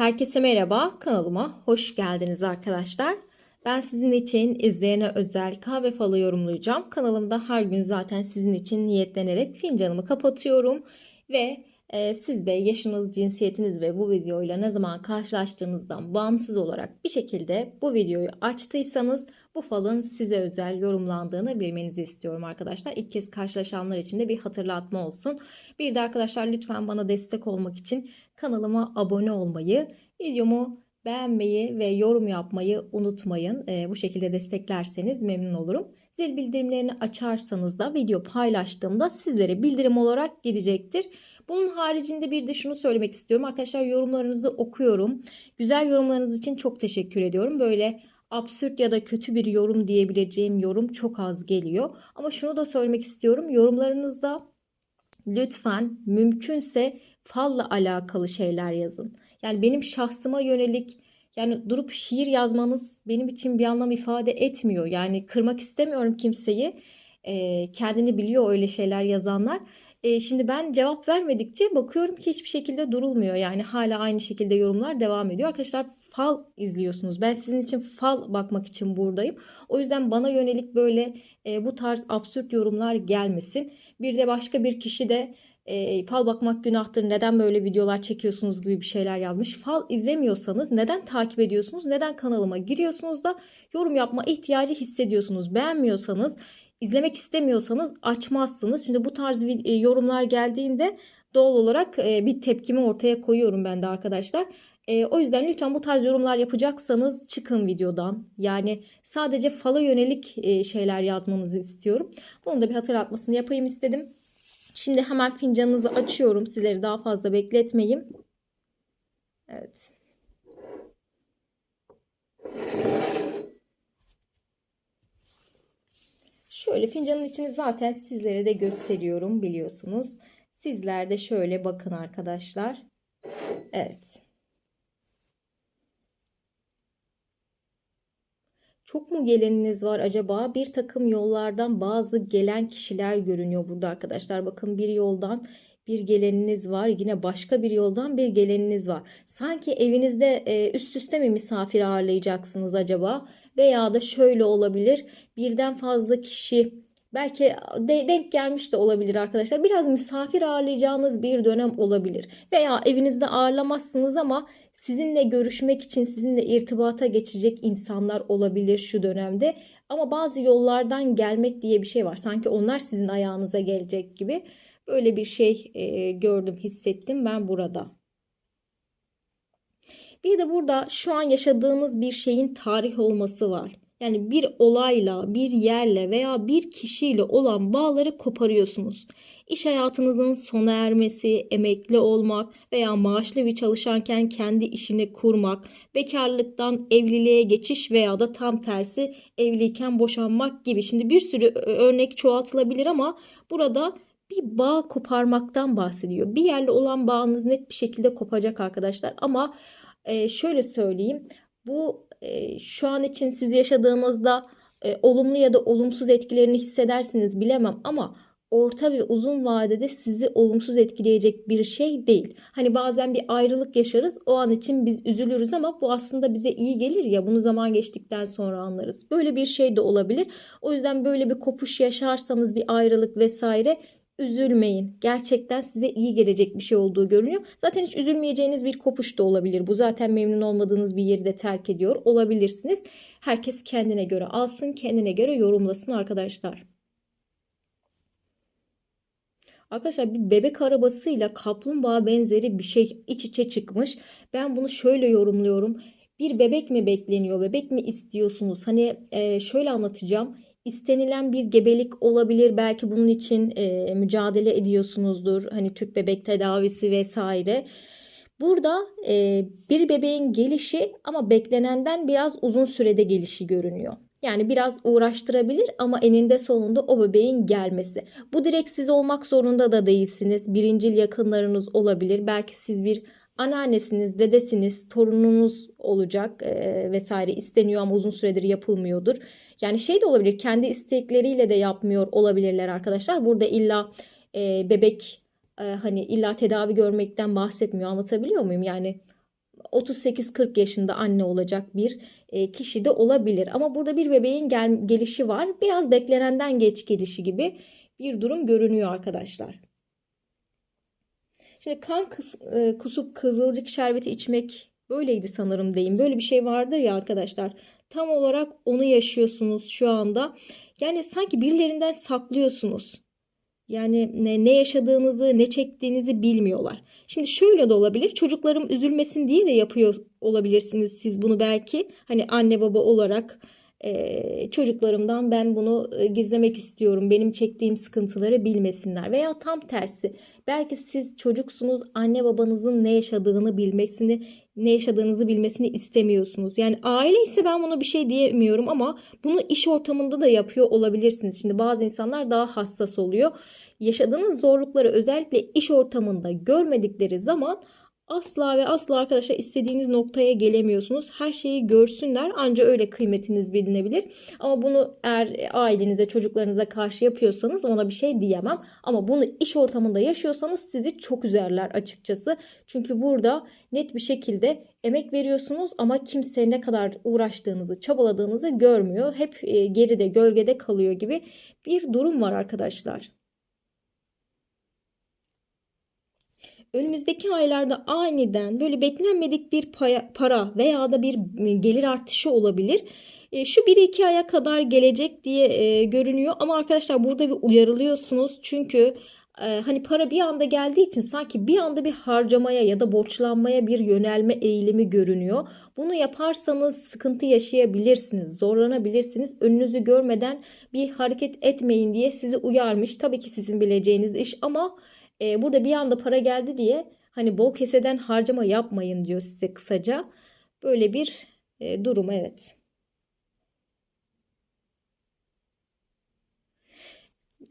Herkese merhaba, kanalıma hoş geldiniz arkadaşlar. Ben sizin için izleyene özel kahve falı yorumlayacağım. Kanalımda her gün zaten sizin için niyetlenerek fincanımı kapatıyorum. Ve e, siz de yaşınız, cinsiyetiniz ve bu videoyla ne zaman karşılaştığınızdan bağımsız olarak bir şekilde bu videoyu açtıysanız bu falın size özel yorumlandığını bilmenizi istiyorum arkadaşlar. İlk kez karşılaşanlar için de bir hatırlatma olsun. Bir de arkadaşlar lütfen bana destek olmak için kanalıma abone olmayı, videomu beğenmeyi ve yorum yapmayı unutmayın. Ee, bu şekilde desteklerseniz memnun olurum. Zil bildirimlerini açarsanız da video paylaştığımda sizlere bildirim olarak gidecektir. Bunun haricinde bir de şunu söylemek istiyorum. Arkadaşlar yorumlarınızı okuyorum. Güzel yorumlarınız için çok teşekkür ediyorum. Böyle absürt ya da kötü bir yorum diyebileceğim yorum çok az geliyor. Ama şunu da söylemek istiyorum. Yorumlarınızda lütfen mümkünse falla alakalı şeyler yazın. Yani benim şahsıma yönelik yani durup şiir yazmanız benim için bir anlam ifade etmiyor. Yani kırmak istemiyorum kimseyi. E, kendini biliyor öyle şeyler yazanlar. E, şimdi ben cevap vermedikçe bakıyorum ki hiçbir şekilde durulmuyor. Yani hala aynı şekilde yorumlar devam ediyor. Arkadaşlar fal izliyorsunuz. Ben sizin için fal bakmak için buradayım. O yüzden bana yönelik böyle e, bu tarz absürt yorumlar gelmesin. Bir de başka bir kişi de e, fal bakmak günahtır neden böyle videolar çekiyorsunuz gibi bir şeyler yazmış. Fal izlemiyorsanız neden takip ediyorsunuz? Neden kanalıma giriyorsunuz da yorum yapma ihtiyacı hissediyorsunuz? Beğenmiyorsanız, izlemek istemiyorsanız açmazsınız. Şimdi bu tarz e, yorumlar geldiğinde doğal olarak e, bir tepkimi ortaya koyuyorum ben de arkadaşlar. E, o yüzden lütfen bu tarz yorumlar yapacaksanız çıkın videodan. Yani sadece fala yönelik e, şeyler yazmanızı istiyorum. Bunu da bir hatırlatmasını yapayım istedim. Şimdi hemen fincanınızı açıyorum. Sizleri daha fazla bekletmeyeyim. Evet. Şöyle fincanın içini zaten sizlere de gösteriyorum biliyorsunuz. Sizler de şöyle bakın arkadaşlar. Evet. Çok mu geleniniz var acaba? Bir takım yollardan bazı gelen kişiler görünüyor burada arkadaşlar. Bakın bir yoldan bir geleniniz var. Yine başka bir yoldan bir geleniniz var. Sanki evinizde e, üst üste mi misafir ağırlayacaksınız acaba? Veya da şöyle olabilir. Birden fazla kişi Belki de, denk gelmiş de olabilir arkadaşlar. Biraz misafir ağırlayacağınız bir dönem olabilir. Veya evinizde ağırlamazsınız ama sizinle görüşmek için sizinle irtibata geçecek insanlar olabilir şu dönemde. Ama bazı yollardan gelmek diye bir şey var. Sanki onlar sizin ayağınıza gelecek gibi. Böyle bir şey e, gördüm, hissettim ben burada. Bir de burada şu an yaşadığınız bir şeyin tarih olması var. Yani bir olayla, bir yerle veya bir kişiyle olan bağları koparıyorsunuz. İş hayatınızın sona ermesi, emekli olmak veya maaşlı bir çalışanken kendi işini kurmak, bekarlıktan evliliğe geçiş veya da tam tersi evliyken boşanmak gibi. Şimdi bir sürü örnek çoğaltılabilir ama burada bir bağ koparmaktan bahsediyor. Bir yerle olan bağınız net bir şekilde kopacak arkadaşlar ama şöyle söyleyeyim. Bu e, şu an için siz yaşadığınızda e, olumlu ya da olumsuz etkilerini hissedersiniz bilemem ama orta ve uzun vadede sizi olumsuz etkileyecek bir şey değil. Hani bazen bir ayrılık yaşarız. O an için biz üzülürüz ama bu aslında bize iyi gelir ya. Bunu zaman geçtikten sonra anlarız. Böyle bir şey de olabilir. O yüzden böyle bir kopuş yaşarsanız bir ayrılık vesaire üzülmeyin. Gerçekten size iyi gelecek bir şey olduğu görünüyor. Zaten hiç üzülmeyeceğiniz bir kopuş da olabilir. Bu zaten memnun olmadığınız bir yeri de terk ediyor olabilirsiniz. Herkes kendine göre alsın, kendine göre yorumlasın arkadaşlar. Arkadaşlar bir bebek arabasıyla kaplumbağa benzeri bir şey iç içe çıkmış. Ben bunu şöyle yorumluyorum. Bir bebek mi bekleniyor? Bebek mi istiyorsunuz? Hani e, şöyle anlatacağım istenilen bir gebelik olabilir. Belki bunun için e, mücadele ediyorsunuzdur. Hani tüp bebek tedavisi vesaire. Burada e, bir bebeğin gelişi ama beklenenden biraz uzun sürede gelişi görünüyor. Yani biraz uğraştırabilir ama eninde sonunda o bebeğin gelmesi. Bu direkt siz olmak zorunda da değilsiniz. Birincil yakınlarınız olabilir. Belki siz bir anneannesiniz, dedesiniz, torununuz olacak e, vesaire isteniyor ama uzun süredir yapılmıyordur. Yani şey de olabilir kendi istekleriyle de yapmıyor olabilirler arkadaşlar. Burada illa e, bebek e, hani illa tedavi görmekten bahsetmiyor anlatabiliyor muyum? Yani 38-40 yaşında anne olacak bir e, kişi de olabilir. Ama burada bir bebeğin gel gelişi var. Biraz beklenenden geç gelişi gibi bir durum görünüyor arkadaşlar. Şimdi kan kıs, e, kusup kızılcık şerbeti içmek böyleydi sanırım deyim. Böyle bir şey vardır ya arkadaşlar. Tam olarak onu yaşıyorsunuz şu anda. Yani sanki birilerinden saklıyorsunuz. Yani ne, ne yaşadığınızı, ne çektiğinizi bilmiyorlar. Şimdi şöyle de olabilir. Çocuklarım üzülmesin diye de yapıyor olabilirsiniz siz bunu belki. Hani anne baba olarak e, çocuklarımdan ben bunu gizlemek istiyorum. Benim çektiğim sıkıntıları bilmesinler. Veya tam tersi. Belki siz çocuksunuz. Anne babanızın ne yaşadığını bilmesini, ne yaşadığınızı bilmesini istemiyorsunuz. Yani aile ise ben bunu bir şey diyemiyorum ama bunu iş ortamında da yapıyor olabilirsiniz. Şimdi bazı insanlar daha hassas oluyor. Yaşadığınız zorlukları özellikle iş ortamında görmedikleri zaman asla ve asla arkadaşlar istediğiniz noktaya gelemiyorsunuz. Her şeyi görsünler ancak öyle kıymetiniz bilinebilir. Ama bunu eğer ailenize, çocuklarınıza karşı yapıyorsanız ona bir şey diyemem. Ama bunu iş ortamında yaşıyorsanız sizi çok üzerler açıkçası. Çünkü burada net bir şekilde emek veriyorsunuz ama kimse ne kadar uğraştığınızı, çabaladığınızı görmüyor. Hep e, geride, gölgede kalıyor gibi bir durum var arkadaşlar. Önümüzdeki aylarda aniden böyle beklenmedik bir para veya da bir gelir artışı olabilir. E, şu 1-2 aya kadar gelecek diye e, görünüyor ama arkadaşlar burada bir uyarılıyorsunuz çünkü e, hani para bir anda geldiği için sanki bir anda bir harcamaya ya da borçlanmaya bir yönelme eğilimi görünüyor. Bunu yaparsanız sıkıntı yaşayabilirsiniz, zorlanabilirsiniz. Önünüzü görmeden bir hareket etmeyin diye sizi uyarmış. Tabii ki sizin bileceğiniz iş ama e, burada bir anda para geldi diye hani bol keseden harcama yapmayın diyor size kısaca. Böyle bir e, durum evet.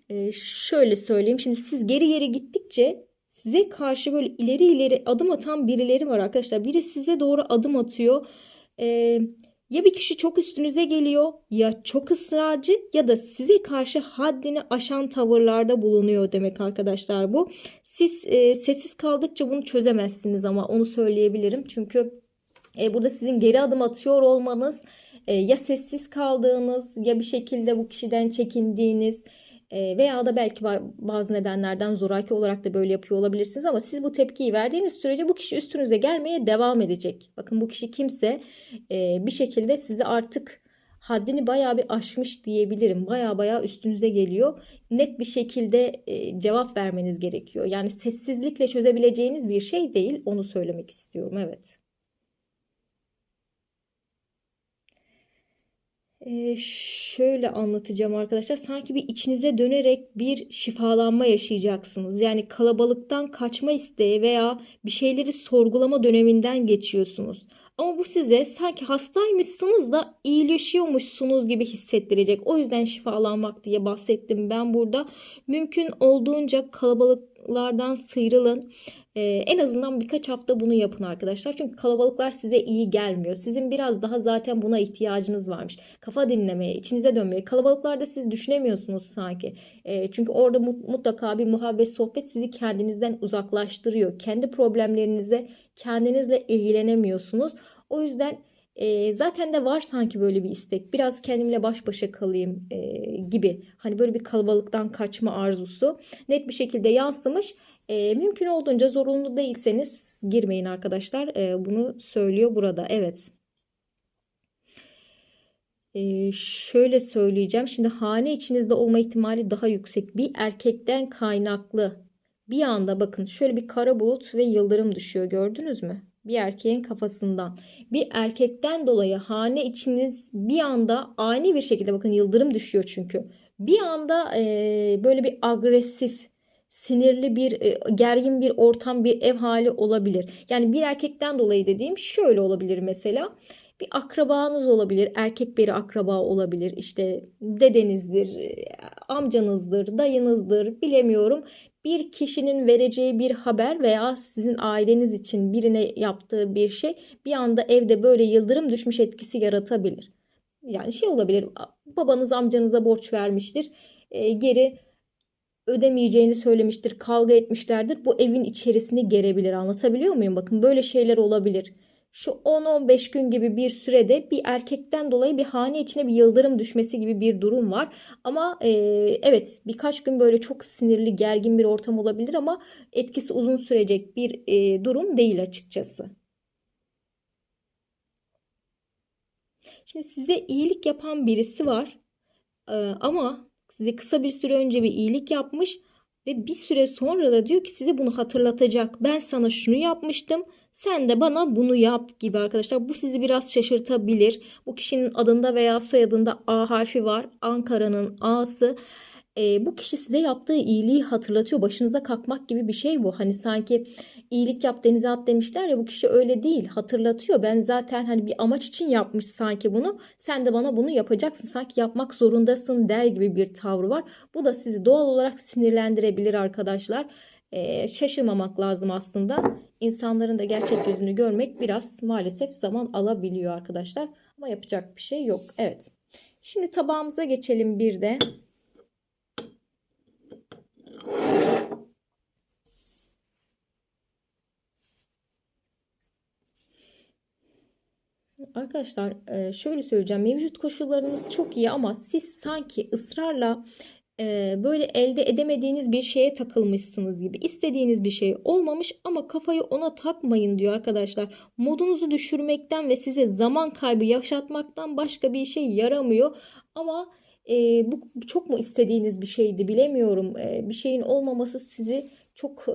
E, şöyle söyleyeyim. Şimdi siz geri geri gittikçe size karşı böyle ileri ileri adım atan birileri var arkadaşlar. Biri size doğru adım atıyor. Eee ya bir kişi çok üstünüze geliyor ya çok ısrarcı ya da size karşı haddini aşan tavırlarda bulunuyor demek arkadaşlar bu. Siz e, sessiz kaldıkça bunu çözemezsiniz ama onu söyleyebilirim. Çünkü e, burada sizin geri adım atıyor olmanız e, ya sessiz kaldığınız ya bir şekilde bu kişiden çekindiğiniz ee, veya da belki bazı nedenlerden zoraki olarak da böyle yapıyor olabilirsiniz ama siz bu tepkiyi verdiğiniz sürece bu kişi üstünüze gelmeye devam edecek. Bakın bu kişi kimse e, bir şekilde sizi artık haddini bayağı bir aşmış diyebilirim. Bayağı bayağı üstünüze geliyor. Net bir şekilde e, cevap vermeniz gerekiyor. Yani sessizlikle çözebileceğiniz bir şey değil. Onu söylemek istiyorum. Evet. Ee, şöyle anlatacağım arkadaşlar. Sanki bir içinize dönerek bir şifalanma yaşayacaksınız. Yani kalabalıktan kaçma isteği veya bir şeyleri sorgulama döneminden geçiyorsunuz. Ama bu size sanki hastaymışsınız da iyileşiyormuşsunuz gibi hissettirecek. O yüzden şifalanmak diye bahsettim ben burada. Mümkün olduğunca kalabalıklardan sıyrılın. Ee, en azından birkaç hafta bunu yapın arkadaşlar. Çünkü kalabalıklar size iyi gelmiyor. Sizin biraz daha zaten buna ihtiyacınız varmış. Kafa dinlemeye, içinize dönmeye. Kalabalıklarda siz düşünemiyorsunuz sanki. Ee, çünkü orada mutlaka bir muhabbet, sohbet sizi kendinizden uzaklaştırıyor. Kendi problemlerinize kendinizle ilgilenemiyorsunuz. O yüzden e, zaten de var sanki böyle bir istek. Biraz kendimle baş başa kalayım e, gibi. Hani böyle bir kalabalıktan kaçma arzusu net bir şekilde yansımış. E, mümkün olduğunca zorunlu değilseniz girmeyin arkadaşlar. E, bunu söylüyor burada. Evet. Ee, şöyle söyleyeceğim. Şimdi hane içinizde olma ihtimali daha yüksek. Bir erkekten kaynaklı bir anda bakın şöyle bir kara bulut ve yıldırım düşüyor gördünüz mü? Bir erkeğin kafasından. Bir erkekten dolayı hane içiniz bir anda ani bir şekilde bakın yıldırım düşüyor çünkü. Bir anda e, böyle bir agresif sinirli bir e, gergin bir ortam bir ev hali olabilir. Yani bir erkekten dolayı dediğim şöyle olabilir mesela. Bir akrabanız olabilir, erkek biri akraba olabilir, işte dedenizdir, amcanızdır, dayınızdır, bilemiyorum. Bir kişinin vereceği bir haber veya sizin aileniz için birine yaptığı bir şey bir anda evde böyle yıldırım düşmüş etkisi yaratabilir. Yani şey olabilir, babanız amcanıza borç vermiştir, e, geri ödemeyeceğini söylemiştir, kavga etmişlerdir. Bu evin içerisini gerebilir. Anlatabiliyor muyum? Bakın böyle şeyler olabilir. Şu 10-15 gün gibi bir sürede bir erkekten dolayı bir hane içine bir yıldırım düşmesi gibi bir durum var. Ama e, evet birkaç gün böyle çok sinirli gergin bir ortam olabilir ama etkisi uzun sürecek bir e, durum değil açıkçası. Şimdi size iyilik yapan birisi var E, ama size kısa bir süre önce bir iyilik yapmış ve bir süre sonra da diyor ki size bunu hatırlatacak. Ben sana şunu yapmıştım. Sen de bana bunu yap gibi arkadaşlar. Bu sizi biraz şaşırtabilir. Bu kişinin adında veya soyadında A harfi var. Ankara'nın A'sı. E, bu kişi size yaptığı iyiliği hatırlatıyor. Başınıza kalkmak gibi bir şey bu. Hani sanki iyilik yap denize at demişler ya bu kişi öyle değil. Hatırlatıyor. Ben zaten hani bir amaç için yapmış sanki bunu. Sen de bana bunu yapacaksın. Sanki yapmak zorundasın der gibi bir tavrı var. Bu da sizi doğal olarak sinirlendirebilir arkadaşlar. E, şaşırmamak lazım aslında. İnsanların da gerçek yüzünü görmek biraz maalesef zaman alabiliyor arkadaşlar. Ama yapacak bir şey yok. Evet. Şimdi tabağımıza geçelim bir de. Arkadaşlar e, şöyle söyleyeceğim. Mevcut koşullarımız çok iyi ama siz sanki ısrarla e, böyle elde edemediğiniz bir şeye takılmışsınız gibi. İstediğiniz bir şey olmamış ama kafayı ona takmayın diyor arkadaşlar. Modunuzu düşürmekten ve size zaman kaybı yaşatmaktan başka bir şey yaramıyor. Ama e, bu çok mu istediğiniz bir şeydi bilemiyorum. bir şeyin olmaması sizi çok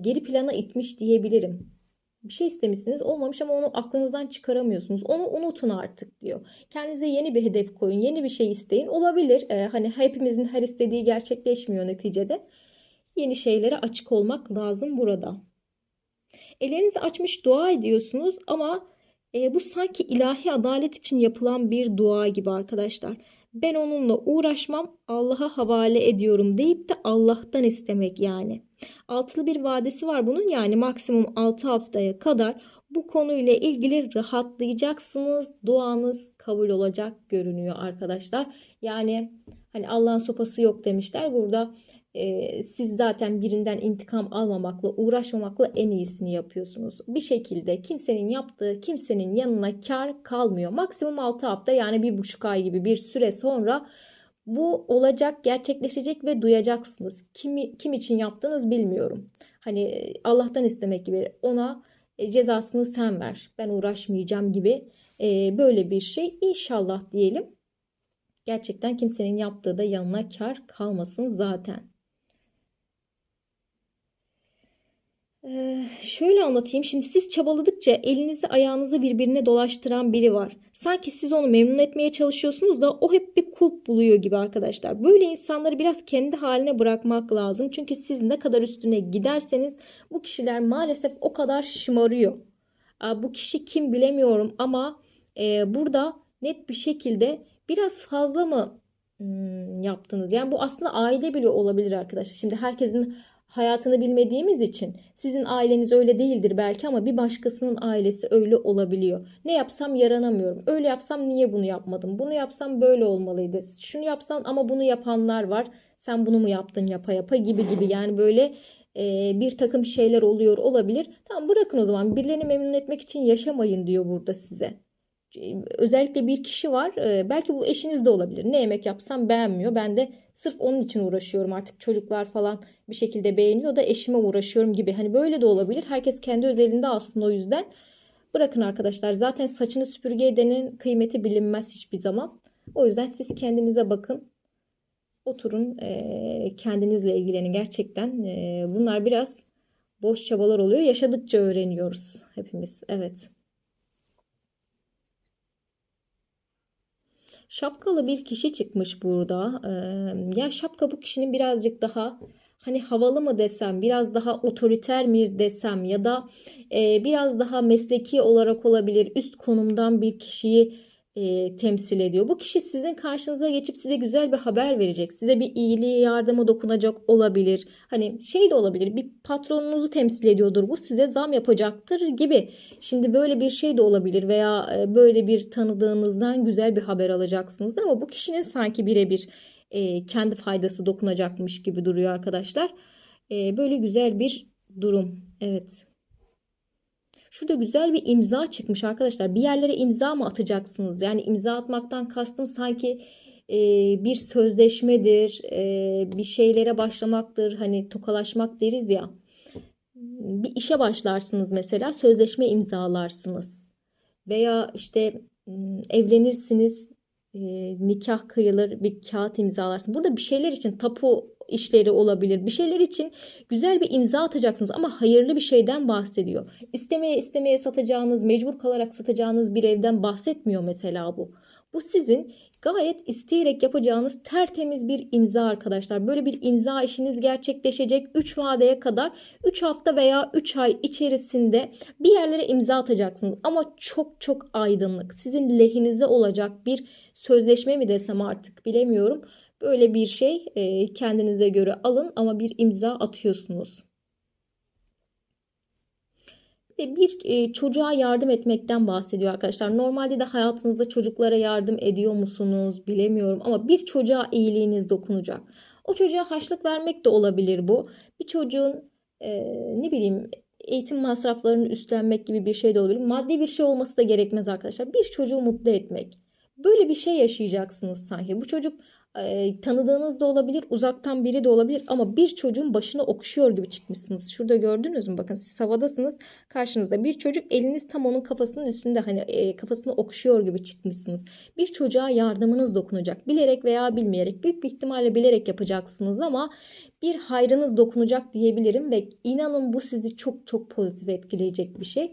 geri plana itmiş diyebilirim bir şey istemişsiniz olmamış ama onu aklınızdan çıkaramıyorsunuz. Onu unutun artık diyor. Kendinize yeni bir hedef koyun. Yeni bir şey isteyin. Olabilir. Ee, hani hepimizin her istediği gerçekleşmiyor neticede. Yeni şeylere açık olmak lazım burada. Ellerinizi açmış dua ediyorsunuz ama e, bu sanki ilahi adalet için yapılan bir dua gibi arkadaşlar. Ben onunla uğraşmam Allah'a havale ediyorum deyip de Allah'tan istemek yani. Altılı bir vadesi var bunun yani maksimum 6 haftaya kadar bu konuyla ilgili rahatlayacaksınız. Duanız kabul olacak görünüyor arkadaşlar. Yani hani Allah'ın sopası yok demişler. Burada e, siz zaten birinden intikam almamakla, uğraşmamakla en iyisini yapıyorsunuz. Bir şekilde kimsenin yaptığı kimsenin yanına kar kalmıyor. Maksimum 6 hafta yani bir buçuk ay gibi bir süre sonra bu olacak, gerçekleşecek ve duyacaksınız. Kimi, kim için yaptınız bilmiyorum. Hani Allah'tan istemek gibi ona e, cezasını sen ver. Ben uğraşmayacağım gibi e, böyle bir şey inşallah diyelim. Gerçekten kimsenin yaptığı da yanına kar kalmasın zaten. Ee, şöyle anlatayım. Şimdi siz çabaladıkça elinizi ayağınızı birbirine dolaştıran biri var. Sanki siz onu memnun etmeye çalışıyorsunuz da o hep bir kulp buluyor gibi arkadaşlar. Böyle insanları biraz kendi haline bırakmak lazım. Çünkü siz ne kadar üstüne giderseniz bu kişiler maalesef o kadar şımarıyor. Bu kişi kim bilemiyorum ama e, burada net bir şekilde biraz fazla mı hmm, yaptınız? Yani bu aslında aile bile olabilir arkadaşlar. Şimdi herkesin hayatını bilmediğimiz için sizin aileniz öyle değildir belki ama bir başkasının ailesi öyle olabiliyor. Ne yapsam yaranamıyorum. Öyle yapsam niye bunu yapmadım? Bunu yapsam böyle olmalıydı. Şunu yapsan ama bunu yapanlar var. Sen bunu mu yaptın yapa yapa gibi gibi. Yani böyle e, bir takım şeyler oluyor olabilir. Tamam bırakın o zaman. Birilerini memnun etmek için yaşamayın diyor burada size özellikle bir kişi var. E, belki bu eşiniz de olabilir. Ne yemek yapsam beğenmiyor. Ben de sırf onun için uğraşıyorum. Artık çocuklar falan bir şekilde beğeniyor da eşime uğraşıyorum gibi. Hani böyle de olabilir. Herkes kendi özelinde aslında o yüzden. Bırakın arkadaşlar. Zaten saçını süpürge edenin kıymeti bilinmez hiçbir zaman. O yüzden siz kendinize bakın. Oturun e, kendinizle ilgilenin gerçekten. E, bunlar biraz boş çabalar oluyor. Yaşadıkça öğreniyoruz hepimiz. Evet. Şapkalı bir kişi çıkmış burada. Ee, ya şapka bu kişinin birazcık daha hani havalı mı desem, biraz daha otoriter mi desem ya da e, biraz daha mesleki olarak olabilir üst konumdan bir kişiyi e, temsil ediyor. Bu kişi sizin karşınıza geçip size güzel bir haber verecek. Size bir iyiliği, yardımı dokunacak olabilir. Hani şey de olabilir. Bir patronunuzu temsil ediyordur. Bu size zam yapacaktır gibi. Şimdi böyle bir şey de olabilir veya e, böyle bir tanıdığınızdan güzel bir haber alacaksınızdır ama bu kişinin sanki birebir e, kendi faydası dokunacakmış gibi duruyor arkadaşlar. E, böyle güzel bir durum. Evet. Şurada güzel bir imza çıkmış arkadaşlar. Bir yerlere imza mı atacaksınız? Yani imza atmaktan kastım sanki e, bir sözleşmedir, e, bir şeylere başlamaktır. Hani tokalaşmak deriz ya. Bir işe başlarsınız mesela, sözleşme imzalarsınız. Veya işte evlenirsiniz, e, nikah kıyılır, bir kağıt imzalarsınız. Burada bir şeyler için tapu işleri olabilir. Bir şeyler için güzel bir imza atacaksınız ama hayırlı bir şeyden bahsediyor. İstemeye istemeye satacağınız, mecbur kalarak satacağınız bir evden bahsetmiyor mesela bu. Bu sizin gayet isteyerek yapacağınız tertemiz bir imza arkadaşlar. Böyle bir imza işiniz gerçekleşecek 3 vadeye kadar 3 hafta veya 3 ay içerisinde bir yerlere imza atacaksınız. Ama çok çok aydınlık sizin lehinize olacak bir sözleşme mi desem artık bilemiyorum. Böyle bir şey e, kendinize göre alın ama bir imza atıyorsunuz. Ve bir e, çocuğa yardım etmekten bahsediyor arkadaşlar. Normalde de hayatınızda çocuklara yardım ediyor musunuz bilemiyorum ama bir çocuğa iyiliğiniz dokunacak. O çocuğa haşlık vermek de olabilir bu. Bir çocuğun e, ne bileyim eğitim masraflarını üstlenmek gibi bir şey de olabilir. Maddi bir şey olması da gerekmez arkadaşlar. Bir çocuğu mutlu etmek. Böyle bir şey yaşayacaksınız sanki. Bu çocuk tanıdığınız da olabilir, uzaktan biri de olabilir ama bir çocuğun başını okşuyor gibi çıkmışsınız. Şurada gördünüz mü? Bakın siz havadasınız. Karşınızda bir çocuk eliniz tam onun kafasının üstünde hani e, kafasını okşuyor gibi çıkmışsınız. Bir çocuğa yardımınız dokunacak. Bilerek veya bilmeyerek büyük bir ihtimalle bilerek yapacaksınız ama bir hayrınız dokunacak diyebilirim ve inanın bu sizi çok çok pozitif etkileyecek bir şey.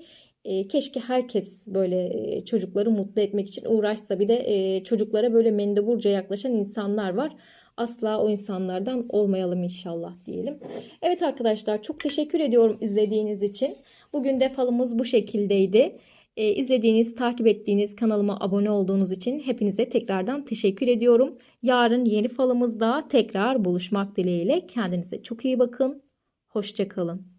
E, keşke herkes böyle e, çocukları mutlu etmek için uğraşsa bir de e, çocuklara böyle mendeburca yaklaşan insanlar var. Asla o insanlardan olmayalım inşallah diyelim. Evet arkadaşlar çok teşekkür ediyorum izlediğiniz için. Bugün de falımız bu şekildeydi. E, izlediğiniz, takip ettiğiniz, kanalıma abone olduğunuz için hepinize tekrardan teşekkür ediyorum. Yarın yeni falımızda tekrar buluşmak dileğiyle. Kendinize çok iyi bakın. Hoşçakalın.